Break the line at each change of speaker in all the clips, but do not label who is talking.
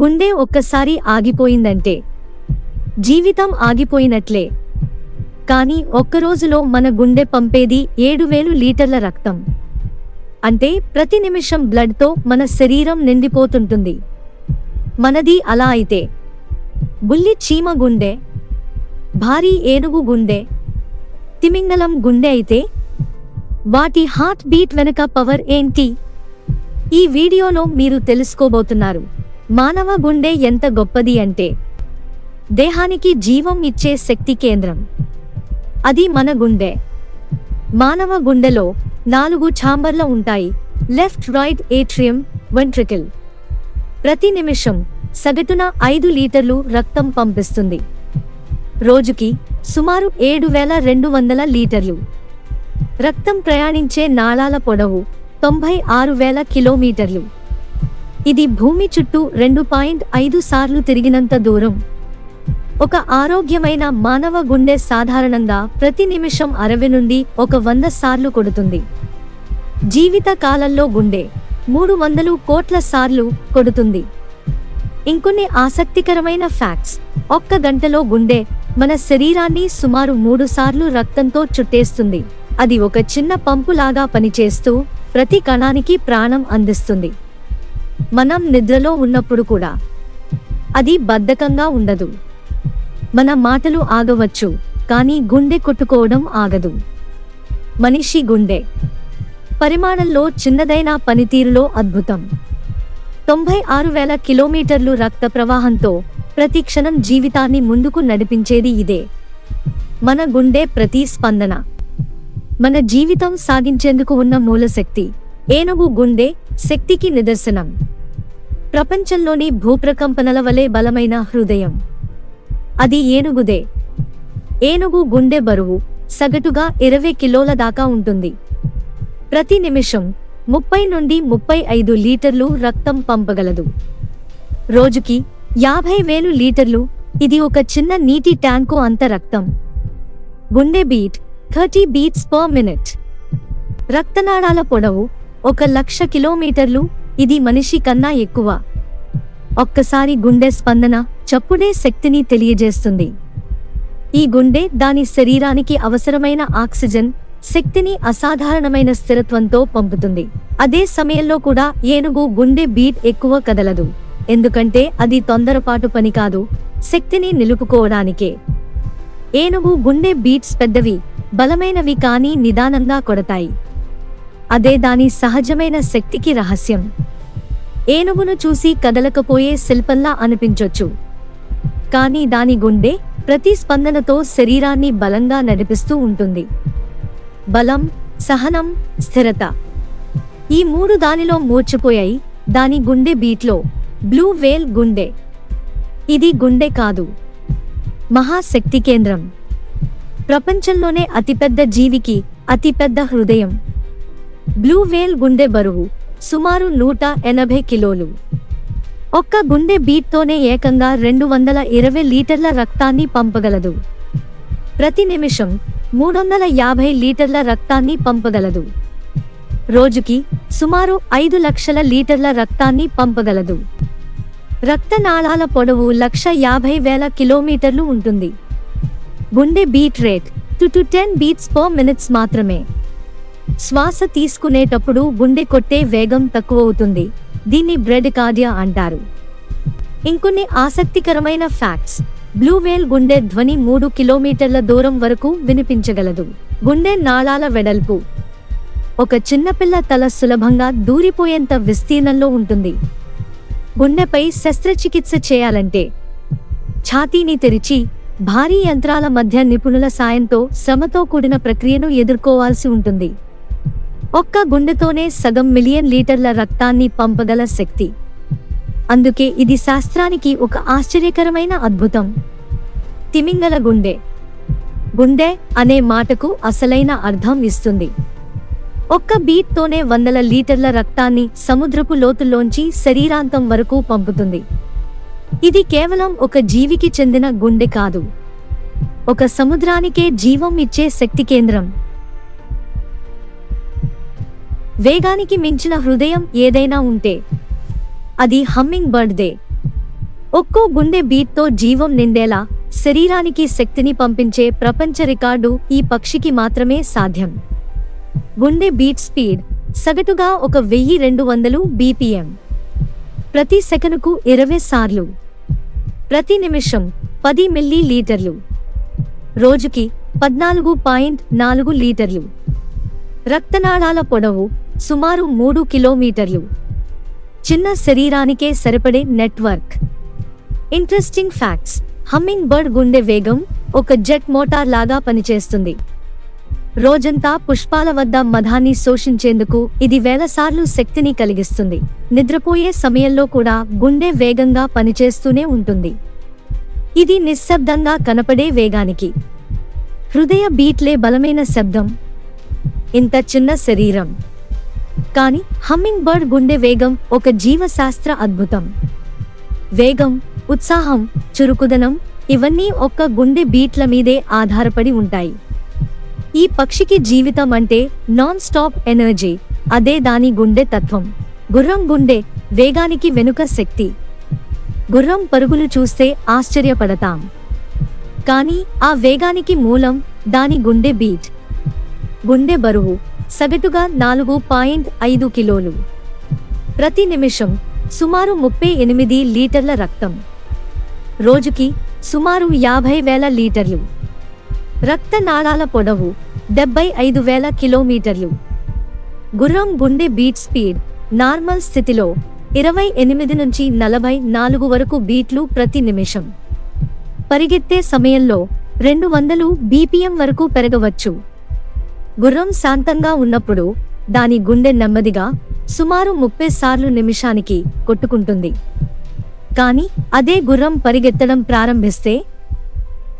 గుండె ఒక్కసారి ఆగిపోయిందంటే. జీవితం ఆగిపోయినట్లే. కానీ ఒక్కరోజులో మన గుండె పంపేది ఏడు వేలు లీటర్ల రక్తం. అంటే ప్రతి నిమిషం బ్లడ్తో మన శరీరం నిండిపోతుంటుంది. మనది అలా అయితే. బుల్లి చీమ గుండె భారీ ఏనుగు గుండె తిమింగలం గుండె అయితే. వాటి హార్ట్ బీట్ వెనుక పవర్ ఏంటి? ఈ వీడియోలో మీరు తెలుసుకోబోతున్నారు. మానవ గుండె ఎంత గొప్పది అంటే దేహానికి జీవం ఇచ్చే శక్తి కేంద్రం. అది మన గుండె. మానవ గుండెలో నాలుగు ఛాంబర్ల ఉంటాయి లెఫ్ట్ రైట్ ఏట్రియం వెంట్రికల్. ప్రతి నిమిషం సగటున ఐదు లీటర్లు రక్తం పంపిస్తుంది. రోజుకి సుమారు ఏడు వేల రెండు వందల లీటర్లు. రక్తం ప్రయాణించే నాళాల పొడవు తొంభై ఆరు వేల కిలోమీటర్లు. ఇది భూమి చుట్టూ రెండు పాయింట్ ఐదు సార్లు తిరిగినంత దూరం. ఒక ఆరోగ్యమైన మానవ గుండె సాధారణంగా ప్రతి నిమిషం అరవై నుండి ఒక వంద సార్లు కొడుతుంది. జీవిత కాలంలో గుండె మూడు వందలు కోట్ల సార్లు కొడుతుంది. ఇంకొన్ని ఆసక్తికరమైన ఫ్యాక్ట్స్. ఒక్క గంటలో గుండె మన శరీరాన్ని సుమారు మూడు సార్లు రక్తంతో చుట్టేస్తుంది. అది ఒక చిన్న పంపులాగా పనిచేస్తూ ప్రతి కణానికి ప్రాణం అందిస్తుంది. మనం నిద్రలో ఉన్నప్పుడు కూడా అది బద్ధకంగా ఉండదు. మన మాటలు ఆగవచ్చు కానీ గుండె కొట్టుకోవడం ఆగదు. మనిషి గుండె. పరిమాణంలో చిన్నదైన పనితీరులో అద్భుతం. తొంభై ఆరు వేల కిలోమీటర్లు రక్త ప్రవాహంతో ప్రతి క్షణం జీవితాన్ని ముందుకు నడిపించేది ఇదే. మన గుండె ప్రతి స్పందన మన జీవితం సాగించేందుకు ఉన్న మూలశక్తి. ఏనుగు గుండె శక్తికి నిదర్శనం. ప్రపంచంలోని భూప్రకంపనల వలె బలమైన హృదయం. అది ఏనుగుదే. ఏనుగు గుండె బరువు సగటుగా ఇరవై కిలోల దాకా ఉంటుంది. ప్రతి నిమిషం ముప్పై నుండి ముప్పై ఐదు లీటర్లు రక్తం పంపగలదు. రోజుకి యాభై వేలు లీటర్లు ఇది ఒక చిన్న నీటి ట్యాంకు అంత రక్తం. గుండె beat thirty beats per minute. రక్తనాళాల పొడవు ఒక లక్ష కిలోమీటర్లు. ఇది మనిషి కన్నా ఎక్కువ. ఒక్కసారి గుండె స్పందన చప్పుడే శక్తిని తెలియజేస్తుంది. ఈ గుండె దాని శరీరానికి అవసరమైన ఆక్సిజన్ శక్తిని అసాధారణమైన స్థిరత్వంతో పంపుతుంది. అదే సమయంలో కూడా ఏనుగు గుండె బీట్ ఎక్కువ కదలదు. ఎందుకంటే అది తొందరపాటు పని కాదు శక్తిని నిలుపుకోవడానికే. ఏనుగు గుండె బీట్స్ పెద్దవి బలమైనవి కానీ నిదానంగా కొడతాయి. అదే దాని సహజమైన శక్తికి రహస్యం. ఏనుగును చూసి కదలకపోయే శిల్పంలా అనిపించొచ్చు. కానీ దాని గుండె ప్రతి స్పందనతో శరీరాన్ని బలంగా నడిపిస్తూ ఉంటుంది. బలం సహనం స్థిరత. ఈ మూడు దానిలో మూర్చిపోయాయి దాని గుండె బీట్లో బ్లూ వేల్ గుండె. ఇది గుండె కాదు. మహాశక్తి కేంద్రం. ప్రపంచంలోనే అతిపెద్ద జీవికి అతిపెద్ద హృదయం. బ్లూ వేల్ గుండె బరువు సుమారు నూట ఎనభై కిలోలు. ఒక్క గుండె బీట్తోనే ఏకంగా రెండు వందల ఇరవై లీటర్ల రక్తాన్ని పంపగలదు. ప్రతి నిమిషం మూడు వందల యాభై లీటర్ల రక్తాన్ని పంపగలదు. రోజుకి సుమారు ఐదు లక్షల లీటర్ల రక్తాన్ని పంపగలదు. రక్తనాళాల పొడవు లక్ష యాభై వేల కిలోమీటర్లు ఉంటుంది. గుండె beat rate two two ten beats per minutes మాత్రమే. శ్వాస తీసుకునేటప్పుడు గుండె కొట్టే వేగం తక్కువ అవుతుంది దీన్ని బ్రెడ్ కార్డియా అంటారు. ఇంకొన్ని ఆసక్తికరమైన ఫ్యాక్ట్స్. బ్లూ వేల్ గుండె ధ్వని మూడు కిలోమీటర్ల దూరం వరకు వినిపించగలదు. గుండె నాళాల వెడల్పు. ఒక చిన్నపిల్ల తల సులభంగా దూరిపోయేంత విస్తీర్ణంలో ఉంటుంది. గుండెపై శస్త్రచికిత్స చేయాలంటే ఛాతీని తెరిచి భారీ యంత్రాల మధ్య నిపుణుల సాయంతో శ్రమతో కూడిన ప్రక్రియను ఎదుర్కోవాల్సి ఉంటుంది. ఒక్క గుండెతోనే సగం మిలియన్ లీటర్ల రక్తాన్ని పంపగల శక్తి. అందుకే ఇది శాస్త్రానికి ఒక ఆశ్చర్యకరమైన అద్భుతం. తిమింగల గుండె. గుండె అనే మాటకు అసలైన అర్థం ఇస్తుంది. ఒక్క బీట్తోనే వందల లీటర్ల రక్తాన్ని సముద్రపు లోతుల్లోంచి శరీరాంతం వరకు పంపుతుంది. ఇది కేవలం ఒక జీవికి చెందిన గుండె కాదు. ఒక సముద్రానికే జీవం ఇచ్చే శక్తి కేంద్రం. వేగానికి మించిన హృదయం ఏదైనా ఉంటే అది హమ్మింగ్ బర్డ్దే ఒక్కో గుండె బీట్తో జీవం నిండేలా శరీరానికి శక్తిని పంపించే ప్రపంచ రికార్డు ఈ పక్షికి మాత్రమే సాధ్యం. గుండె బీట్ స్పీడ్ సగటుగా ఒక వెయ్యి రెండు వందలు బీపీఎం. ప్రతి సెకనుకు ఇరవై సార్లు. ప్రతి నిమిషం పది మిల్లీ లీటర్లు. రోజుకి పద్నాలుగు పాయింట్ నాలుగు లీటర్లు. రక్తనాళాల పొడవు సుమారు మూడు కిలోమీటర్లు. చిన్న శరీరానికే సరిపడే network. Interesting facts. Humming bird గుండె వేగం ఒక జెట్ మోటార్ లాగా పనిచేస్తుంది. రోజంతా పుష్పాల వద్ద మధాన్ని శోషించేందుకు ఇది వేలసార్లు శక్తిని కలిగిస్తుంది. నిద్రపోయే సమయంలో కూడా గుండె వేగంగా పనిచేస్తూనే ఉంటుంది. ఇది నిశ్శబ్దంగా కనపడే వేగానికి. హృదయ బీట్లే బలమైన శబ్దం. ఇంత చిన్న శరీరం. కానీ హమ్మింగ్ బర్డ్ గుండె వేగం ఒక జీవశాస్త్ర అద్భుతం. వేగం ఉత్సాహం చురుకుదనం ఇవన్నీ ఒక్క గుండె బీట్ల మీదే ఆధారపడి ఉంటాయి. ఈ పక్షికి జీవితం అంటే నాన్ స్టాప్ ఎనర్జీ అదే దాని గుండె తత్వం. గుర్రం గుండె వేగానికి వెనుక శక్తి. గుర్రం పరుగులు చూస్తే ఆశ్చర్యపడతాం. కానీ ఆ వేగానికి మూలం దాని గుండె బీట్. గుండె బరువు. సగటుగా నాలుగు పాయింట్ ఐదు కిలోలు. ప్రతి నిమిషం సుమారు ముప్పై ఎనిమిది లీటర్ల రక్తం. రోజుకి సుమారు యాభై వేల లీటర్లు. రక్తనాళాల పొడవు డెబ్బై ఐదు వేల కిలోమీటర్లు. గుర్రం గుండె బీట్ స్పీడ్ నార్మల్ స్థితిలో ఇరవై ఎనిమిది నుంచి నలభై నాలుగు వరకు బీట్లు ప్రతి నిమిషం. పరిగెత్తే సమయంలో రెండు వందలు బీపీఎం వరకు పెరగవచ్చు. గుర్రం శాంతంగా ఉన్నప్పుడు దాని గుండె నెమ్మదిగా సుమారు ముప్పై సార్లు నిమిషానికి కొట్టుకుంటుంది. కానీ అదే గుర్రం పరిగెత్తడం ప్రారంభిస్తే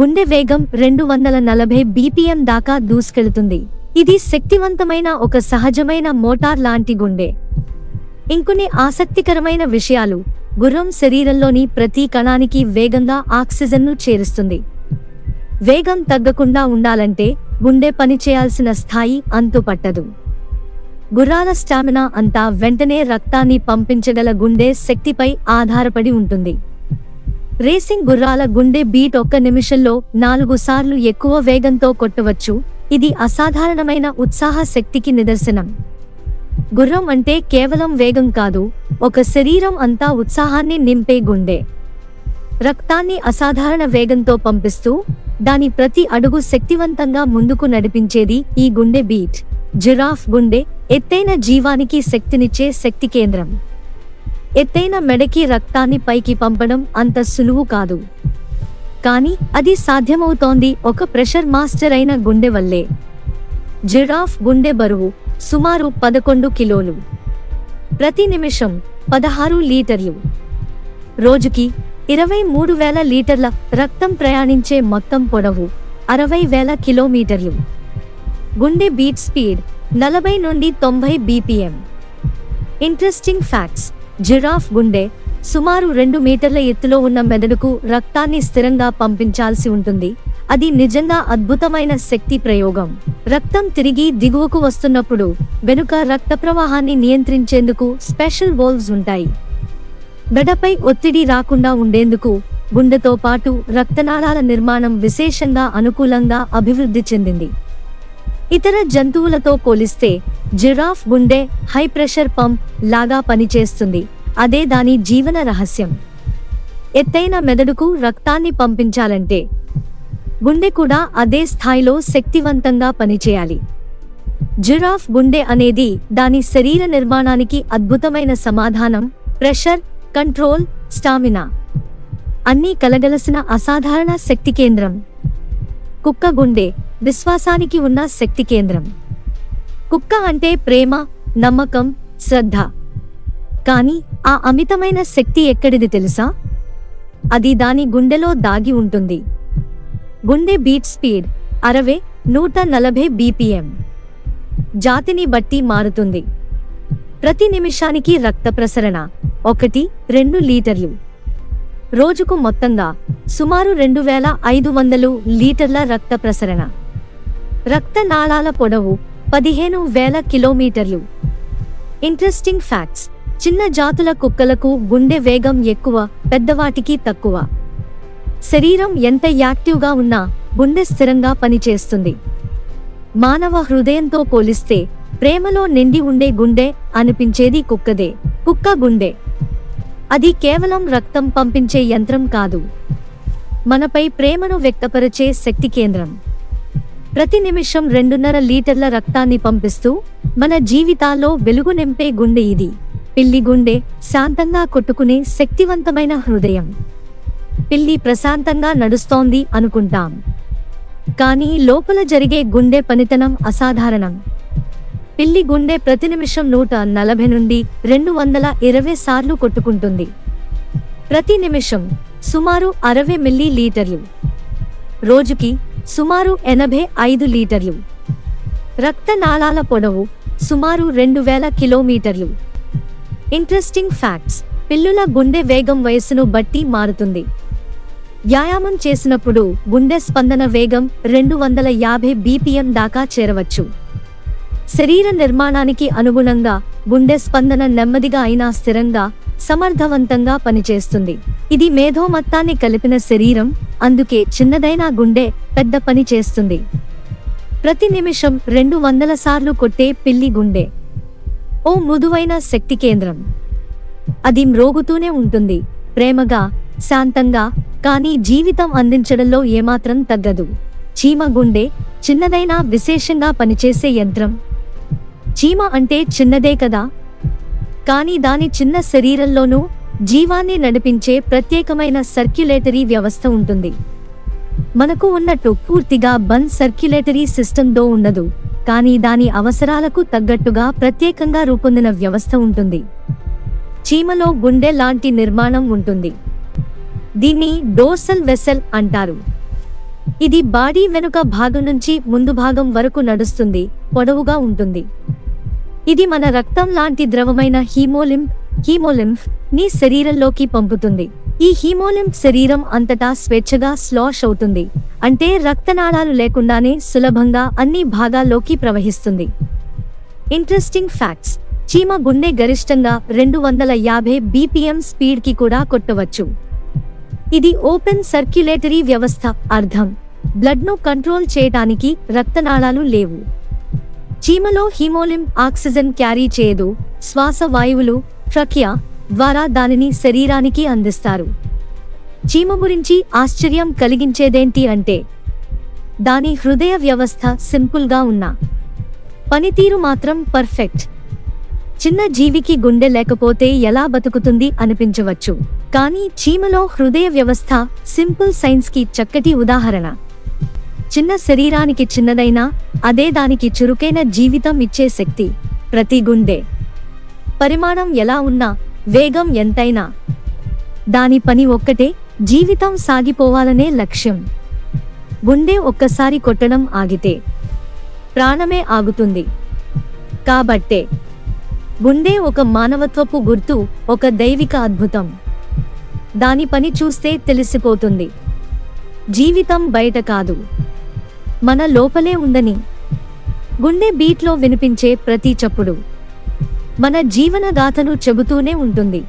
గుండె వేగం రెండు వందల నలభై బీపీఎం దాకా దూసుకెళుతుంది. ఇది శక్తివంతమైన ఒక సహజమైన మోటార్ లాంటి గుండె. ఇంకొన్ని ఆసక్తికరమైన విషయాలు గుర్రం శరీరంలోని ప్రతి కణానికి వేగంగా ఆక్సిజన్ను చేరుస్తుంది. వేగం తగ్గకుండా ఉండాలంటే గుండె పనిచేయాల్సిన స్థాయి అంతుపట్టదు గుర్రాల స్టామినా అంతా వెంటనే రక్తాన్ని పంపించగల గుండె శక్తిపై ఆధారపడి ఉంటుంది. రేసింగ్ గుర్రాల గుండె బీట్ ఒక్క నిమిషంలో నాలుగు సార్లు ఎక్కువ వేగంతో కొట్టవచ్చు. ఇది అసాధారణమైన ఉత్సాహ శక్తికి నిదర్శనం. గుర్రం అంటే కేవలం వేగం కాదు ఒక శరీరం అంతా ఉత్సాహాన్ని నింపే గుండె. రక్తాన్ని అసాధారణ వేగంతో పంపిస్తూ దాని ప్రతి అడుగు శక్తివంతంగా ముందుకు నడిపించేది ఈ గుండె బీట్. జిరాఫ్ గుండె ఎత్తైన జీవానికి శక్తినిచ్చే శక్తి కేంద్రం. ఎత్తైన మెడకి రక్తాన్ని పైకి పంపడం అంత సులువు కాదు. కానీ అది సాధ్యమవుతోంది ఒక ప్రెషర్ మాస్టర్ అయిన గుండె వల్లే. జిరాఫ్ గుండె బరువు సుమారు పదకొండు కిలోలు. ప్రతి నిమిషం పదహారు లీటర్లు. రోజుకి ఇరవై మూడు వేల లీటర్ల రక్తం ప్రయాణించే మొత్తం పొడవు అరవై వేల కిలోమీటర్లు. గుండె బీట్ స్పీడ్ నలభై నుండి తొంభై బీపీఎం. ఇంట్రెస్టింగ్ ఫ్యాక్ట్స్ జిరాఫ్ గుండె సుమారు రెండు మీటర్ల ఎత్తులో ఉన్న మెదడుకు రక్తాన్ని స్థిరంగా పంపించాల్సి ఉంటుంది. అది నిజంగా అద్భుతమైన శక్తి ప్రయోగం. రక్తం తిరిగి దిగువకు వస్తున్నప్పుడు వెనుక రక్త ప్రవాహాన్ని నియంత్రించేందుకు స్పెషల్ వోల్వ్స్ ఉంటాయి. మెడపై ఒత్తిడి రాకుండా ఉండేందుకు గుండెతో పాటు రక్తనాళాల నిర్మాణం విశేషంగా అనుకూలంగా అభివృద్ధి చెందింది. ఇతర జంతువులతో పోలిస్తే జిరాఫ్ గుండె హై ప్రెషర్ పంప్ లాగా పనిచేస్తుంది. అదే దాని జీవన రహస్యం. ఎత్తైన మెదడుకు రక్తాన్ని పంపించాలంటే గుండె కూడా అదే స్థాయిలో శక్తివంతంగా పనిచేయాలి. జిరాఫ్ గుండె అనేది దాని శరీర నిర్మాణానికి అద్భుతమైన సమాధానం ప్రెషర్ కంట్రోల్ స్టామినా. అన్నీ కలగలసిన అసాధారణ శక్తి కేంద్రం. కుక్క గుండె విశ్వాసానికి ఉన్న శక్తి కేంద్రం. కుక్క అంటే ప్రేమ నమ్మకం శ్రద్ధ. కానీ ఆ అమితమైన శక్తి ఎక్కడిది తెలుసా? అది దాని గుండెలో దాగి ఉంటుంది. గుండె బీట్ స్పీడ్ అరవై నూట నలభై బీపీఎం. జాతిని బట్టి మారుతుంది. ప్రతి నిమిషానికి రక్త ప్రసరణ. ఒకటి రెండు లీటర్లు. రోజుకు మొత్తంగా సుమారు రెండు వేల ఐదు వందలు లీటర్ల రక్త ప్రసరణ. రక్త నాళాల పొడవు పదిహేను వేల కిలోమీటర్లు. ఇంట్రెస్టింగ్ ఫ్యాక్ట్స్ చిన్న జాతుల కుక్కలకు గుండె వేగం ఎక్కువ పెద్దవాటికి తక్కువ. శరీరం ఎంత యాక్టివ్గా ఉన్నా గుండె స్థిరంగా పనిచేస్తుంది. మానవ హృదయంతో పోలిస్తే ప్రేమలో నిండి ఉండే గుండె అనిపించేది కుక్కదే. కుక్క గుండె. అది కేవలం రక్తం పంపించే యంత్రం కాదు. మనపై ప్రేమను వ్యక్తపరిచే శక్తి కేంద్రం. ప్రతి నిమిషం రెండున్నర లీటర్ల రక్తాన్ని పంపిస్తూ మన జీవితాల్లో వెలుగు నింపే గుండె ఇది. పిల్లి గుండె శాంతంగా కొట్టుకునే శక్తివంతమైన హృదయం. పిల్లి ప్రశాంతంగా నడుస్తోంది అనుకుంటాం. కానీ లోపల జరిగే గుండె పనితనం అసాధారణం. పిల్లి గుండె ప్రతి నిమిషం నూట నలభై నుండి రెండు వందల ఇరవై సార్లు కొట్టుకుంటుంది. ప్రతి నిమిషం సుమారు అరవై మిల్లీ లీటర్లు రోజుకి సుమారు ఎనభై ఐదు లీటర్లు. రక్తనాళాల పొడవు సుమారు రెండు వేల కిలోమీటర్లు. ఇంట్రెస్టింగ్ ఫ్యాక్ట్స్ పిల్లుల గుండె వేగం వయస్సును బట్టి మారుతుంది. వ్యాయామం చేసినప్పుడు గుండె స్పందన వేగం రెండు వందల యాభై బీపీఎం దాకా చేరవచ్చు. శరీర నిర్మాణానికి అనుగుణంగా గుండె స్పందన నెమ్మదిగా అయినా స్థిరంగా సమర్థవంతంగా పనిచేస్తుంది. ఇది మేధోమత్తాన్ని కలిపిన శరీరం అందుకే చిన్నదైన గుండె పెద్ద పని చేస్తుంది. ప్రతి నిమిషం రెండు వందల సార్లు కొట్టే పిల్లి గుండె. ఓ మృదువైన శక్తి కేంద్రం. అది మ్రోగుతూనే ఉంటుంది. ప్రేమగా శాంతంగా కానీ జీవితం అందించడంలో ఏమాత్రం తగ్గదు. చీమ గుండె చిన్నదైనా విశేషంగా పనిచేసే యంత్రం. చీమ అంటే చిన్నదే కదా? కానీ దాని చిన్న శరీరంలోనూ జీవాన్ని నడిపించే ప్రత్యేకమైన సర్క్యులేటరీ వ్యవస్థ ఉంటుంది. మనకు ఉన్నట్టు పూర్తిగా బన్ సర్క్యులేటరీ సిస్టంతో ఉండదు. కానీ దాని అవసరాలకు తగ్గట్టుగా ప్రత్యేకంగా రూపొందిన వ్యవస్థ ఉంటుంది. చీమలో గుండె లాంటి నిర్మాణం ఉంటుంది. దీన్ని డోసల్ వెసల్ అంటారు. ఇది బాడీ వెనుక భాగం నుంచి ముందు భాగం వరకు నడుస్తుంది పొడవుగా ఉంటుంది. ఇది మన రక్తం లాంటి ద్రవమైన హీమోలింఫ్ హీమోలింఫ్ని శరీరంలోకి పంపుతుంది. ఈ హీమోలింఫ్ శరీరం అంతటా స్వేచ్ఛగా స్లాష్ అవుతుంది. అంటే రక్తనాళాలు లేకుండానే సులభంగా అన్ని భాగాల్లోకి ప్రవహిస్తుంది. ఇంట్రెస్టింగ్ ఫ్యాక్ట్స్ చీమ గుండె గరిష్టంగా రెండు వందల యాభై బీపీఎం స్పీడ్కి కూడా కొట్టవచ్చు. ఇది ఓపెన్ సర్క్యులేటరీ వ్యవస్థ అర్థం. బ్లడ్ను కంట్రోల్ చేయటానికి రక్తనాళాలు లేవు. చీమలో హీమోలిం ఆక్సిజన్ క్యారీ చేయదు. శ్వాస వాయువులు ట్రకియా ద్వారా దానిని శరీరానికి అందిస్తారు. చీమ గురించి ఆశ్చర్యం కలిగించేదేంటి అంటే దాని హృదయ వ్యవస్థ సింపుల్గా ఉన్నా పనితీరు మాత్రం పర్ఫెక్ట్. చిన్న జీవికి గుండె లేకపోతే ఎలా బతుకుతుంది అనిపించవచ్చు. కానీ చీమలో హృదయ వ్యవస్థ సింపుల్ సైన్స్కి చక్కటి ఉదాహరణ. చిన్న శరీరానికి చిన్నదైనా అదే దానికి చురుకైన జీవితం ఇచ్చే శక్తి ప్రతి గుండె. పరిమాణం ఎలా ఉన్నా వేగం ఎంతైనా. దాని పని ఒక్కటే జీవితం సాగిపోవాలనే లక్ష్యం. గుండె ఒక్కసారి కొట్టడం ఆగితే ప్రాణమే ఆగుతుంది. కాబట్టే గుండె ఒక మానవత్వపు గుర్తు ఒక దైవిక అద్భుతం. దాని పని చూస్తే తెలిసిపోతుంది. జీవితం బయట కాదు. మన లోపలే ఉందని. గుండె బీట్లో వినిపించే ప్రతి చప్పుడు మన జీవనగాథను చెబుతూనే ఉంటుంది.